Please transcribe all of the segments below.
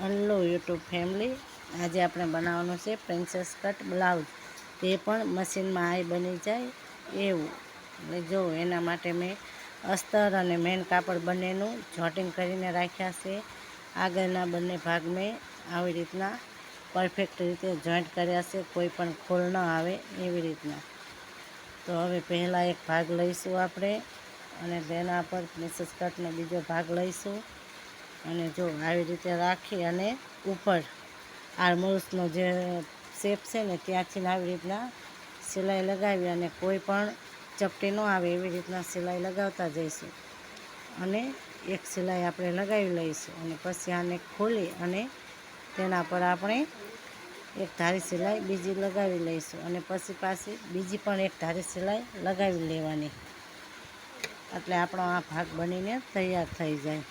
Hello YouTube family. આજે આપણે બનાવવાનું છે પ્રિન્સેસ કટ બ્લાઉઝ. તે પણ મશીનમાં આઈ બની જાય એવું. એટલે જો એના માટે મેં અસ્તર અને મેન કાપડ બંનેનું જોટિંગ કરીને રાખ્યા છે. આગળના બંને ભાગ મેં આવી રીતના પરફેક્ટ રીતે જોઈન્ટ કર્યા છે. કોઈ પણ ખોલ ન આવે એવી રીતના. તો હવે પહેલાં એક ભાગ લઈશું આપણે. અને તેના પર પ્રિન્સેસ કટનો બીજો ભાગ લઈશું. અને જો આવી રીતે રાખી અને ઉપર આર્મોલ્સનો જે શેપ છે ને, ત્યાંથી આવી રીતના સિલાઈ લગાવી અને કોઈ પણ ચપટી ન આવે એવી રીતના સિલાઈ લગાવતા જઈશું. અને એક સિલાઈ આપણે લગાવી લઈશું અને પછી આને ખોલી અને તેના પર આપણે એક ધારી સિલાઈ બીજી લગાવી લઈશું અને પછી પાછી બીજી પણ એક ધારી સિલાઈ લગાવી લેવાની. એટલે આપણો આ ભાગ બનીને તૈયાર થઈ જાય.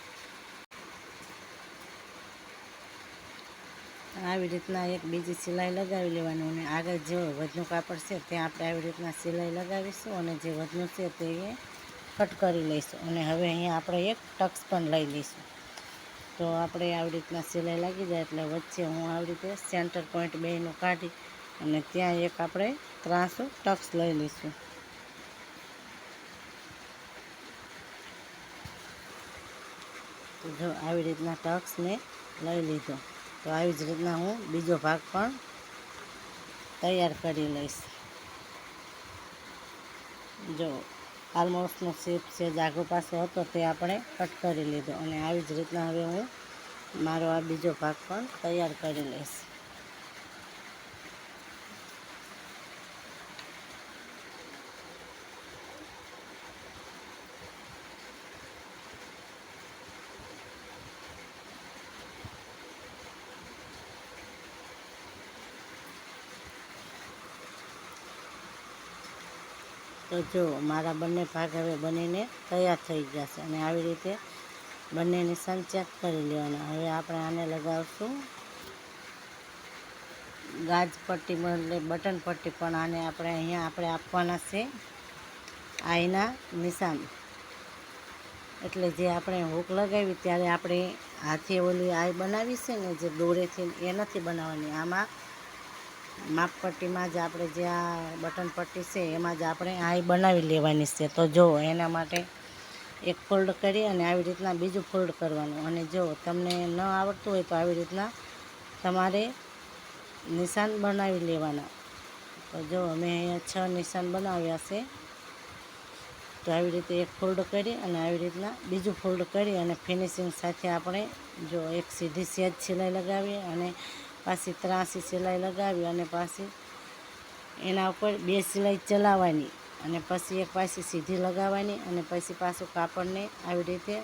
આવી રીતના એક બીજી સિલાઈ લગાવી લેવાનું અને આગળ જે વધનું કાપડ છે ત્યાં આપણે આવી રીતના સિલાઈ લગાવીશું અને જે વધનું છે તે કટ કરી લઈશું અને હવે અહીંયા આપણે એક ટક્સ પણ લઈ લઈશું. તો આપણે આવી રીતના સિલાઈ લાગી જાય એટલે વચ્ચે હું આવી રીતે સેન્ટર પોઈન્ટ બેનું કાઢી અને ત્યાં એક આપણે ત્રાસો ટક્સ લઈ લઈશું. જો આવી રીતના ટક્સ મેં લઈ લીધો. તો આવી જ રીતના હું બીજો ભાગ પણ તૈયાર કરી લઈશ. જો આલમોસ્ટનો શેપ છે, જાગો પાસો હતો તે આપણે કટ કરી લીધો અને આવી જ રીતના હવે હું મારો આ બીજો ભાગ પણ તૈયાર કરી લઈશ. તો જો, મારા બંને ભાગ હવે બનીને તૈયાર થઈ છે અને આવી રીતે બંનેને સંચેક કરી લેવાના. હવે આપણે આને લગાવશું. ગાજ પટ્ટી એટલે બટન પટ્ટી પણ આને આપણે અહીંયા આપણે આપવાના છે. આઈના નિશાન. એટલે જે આપણે હૂક લગાવી ત્યારે આપણે હાથે ઓલી આઈ બનાવી છે ને, જે દોરેથી એ નથી બનાવવાની. આમાં માપ પટ્ટીમાં જ આપણે જે આ બટન પટ્ટી છે, એમાં જ આપણે આઈ બનાવી લેવાની છે. તો જો, એના માટે એક ફોલ્ડ કરી અને આવી રીતના બીજું ફોલ્ડ કરવાનું. અને જો તમને ન આવડતું હોય તો આવી રીતના તમારે નિશાન બનાવી લેવાના. તો જો, અમે અહીંયા છ નિશાન બનાવ્યા છે. તો આવી રીતે એક ફોલ્ડ કરી અને આવી રીતના બીજું ફોલ્ડ કરી અને ફિનિશિંગ સાથે આપણે જો એક સીધી સેજ સિલાઈ લગાવીએ અને પાછી ત્રાસી સિલાઈ લગાવી અને પાછી એના ઉપર બે સિલાઈ ચલાવવાની અને પછી એક પાછી સીધી લગાવવાની અને પછી પાછું કાપડને આવી રીતે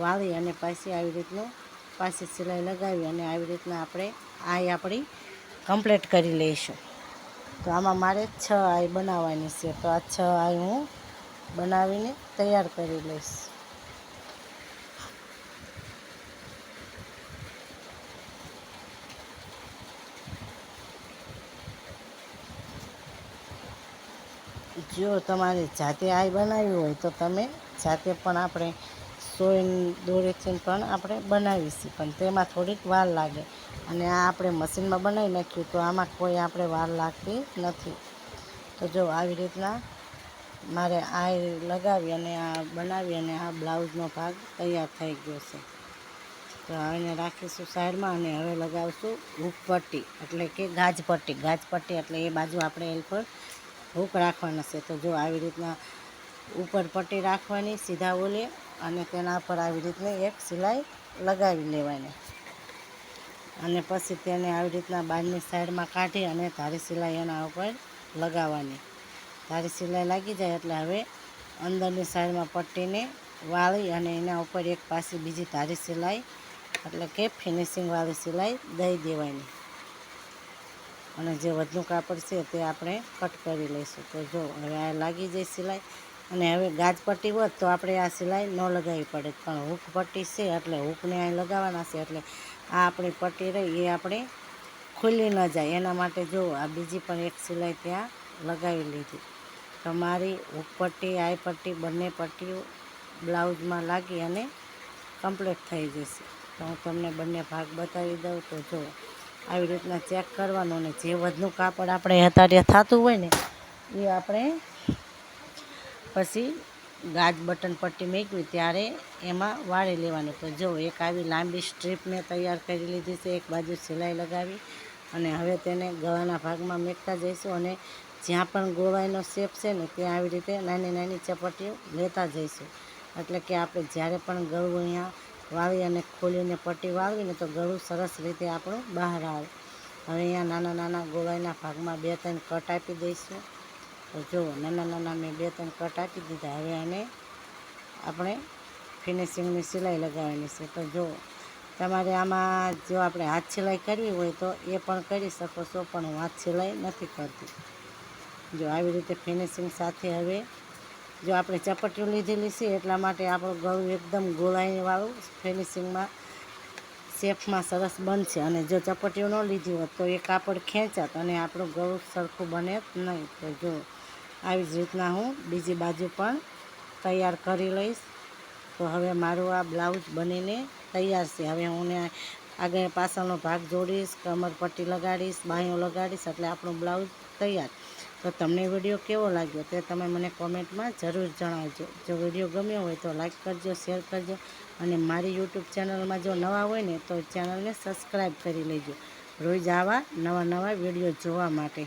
વાળી અને પાછી આવી રીતનું પાછી સિલાઈ લગાવી અને આવી રીતના આપણે આઈ આપણી કમ્પ્લીટ કરી લઈશું. તો આમાં મારે છ આઈ બનાવવાની છે. તો આ છ આઈ હું બનાવીને તૈયાર કરી લઈશ. જો તમારે જાતે આઈ બનાવી હોય તો તમે જાતે પણ આપણે સોય દોરેથી પણ આપણે બનાવીશું. પણ તેમાં થોડીક વાર લાગે. અને આ આપણે મશીનમાં બનાવી નાખ્યું તો આમાં કોઈ આપણે વાર લાગતી નથી. તો જો આવી રીતના મારે આ લગાવી અને આ બનાવી અને આ બ્લાઉઝનો ભાગ તૈયાર થઈ ગયો છે. તો હવે રાખીશું સાઈડમાં અને હવે લગાવશું હૂક એટલે કે ગાજ પટ્ટી ગાજ પટ્ટી એટલે એ બાજુ આપણે એલ પર હૂક રાખવાના છે. તો જો આવી રીતના ઉપર પટ્ટી રાખવાની, સીધા ઓલે અને તેના પર આવી રીતની એક સિલાઈ લગાવી લેવાની. અને પછી તેને આવી રીતના બાજની સાઈડમાં કાઢી અને ધારી સિલાઈ એના ઉપર લગાવવાની. ધારી સિલાઈ લાગી જાય એટલે હવે અંદરની સાઈડમાં પટ્ટીને વાળી અને એના ઉપર એક પાછી બીજી ધારી સિલાઈ એટલે કે ફિનિશિંગવાળી સિલાઈ દઈ દેવાની. અને જે વધનું કાપડ છે તે આપણે કટ કરી લઈશું. તો જો, હવે આ લાગી જાય સિલાઈ. અને હવે ગાજ પટ્ટી હોત તો આપણે આ સિલાઈ ન લગાવવી પડે. પણ હૂક પટ્ટી છે એટલે હૂકને અહીં લગાવવાના છે એટલે આ આપણી પટ્ટી રહી, એ આપણે ખુલ્લી ન જાય. એના માટે જો, આ બીજી પણ એક સિલાઈ ત્યાં લગાવી લીધી. તમારી હૂક પટ્ટી, આઈ પટ્ટી, બંને પટ્ટીઓ બ્લાઉઝમાં લાગી અને કમ્પ્લીટ થઈ જશે. તો હું તમને બંને ભાગ બતાવી દઉં. તો જો આવી રીતના ચેક કરવાનું ને જે વધનું કાપડ આપણે અત્યારે થતું હોય ને, એ આપણે પછી ગાજ બટન પટ્ટી મૂકવી ત્યારે એમાં વાળી લેવાનું. તો જો એક આવી લાંબી સ્ટ્રીપ મેં તૈયાર કરી લીધી છે, એક બાજુ સિલાઈ લગાવી અને હવે તેને ગળાના ભાગમાં મેકતા જઈશું અને જ્યાં પણ ગોળાઈનો શેપ છે ને, ત્યાં આવી રીતે નાની નાની ચપટીઓ લેતા જઈશું. એટલે કે આપણે જ્યારે પણ ગળું અહીંયા વાળી અને ખોલીને, પટ્ટી વાવીને તો ગળું સરસ રીતે આપણું બહાર આવે. હવે અહીંયા નાના નાના ગોળાઈના ભાગમાં બે ત્રણ કટ આપી દઈશું. તો જુઓ, નાના નાના મેં બે ત્રણ કટ આપી દીધા. હવે આને આપણે ફિનિશિંગની સિલાઈ લગાવવાની છે. તો જુઓ, તમારે આમાં જો આપણે હાથ સિલાઈ કરવી હોય તો એ પણ કરી શકો છો, પણ હું હાથ સિલાઈ નથી કરતી. જો આવી રીતે ફિનિશિંગ સાથે હવે જો આપણે ચપટીઓ લીધેલી છે, એટલા માટે આપણું ગળું એકદમ ગોળાઈવાળું ફિનિશિંગમાં શેફમાં સરસ બનશે. અને જો ચપટીઓ ન લીધી હોત તો એ કાપડ ખેંચાત અને આપણું ગળું સરખું બને નહીં. તો જો આવી જ રીતના હું બીજી બાજુ પણ તૈયાર કરી લઈશ. તો હવે મારું આ બ્લાઉઝ બનીને તૈયાર છે. હવે હું આગળ પાછળનો ભાગ જોડીશ કમર પટ્ટી લગાડીશ, બાંયો લગાડીશ, એટલે આપણું બ્લાઉઝ તૈયાર. તો તમને વીડિયો કેવો લાગ્યો તે તમે મને કોમેન્ટમાં જરૂર જણાવજો. જો વીડિયો ગમ્યો હોય તો લાઈક કરજો, શેર કરજો અને મારી યુટ્યુબ ચેનલમાં જો નવા હોય ને તો ચેનલને સબસ્ક્રાઈબ કરી લેજો. રોજ આવા નવા નવા વીડિયો જોવા માટે.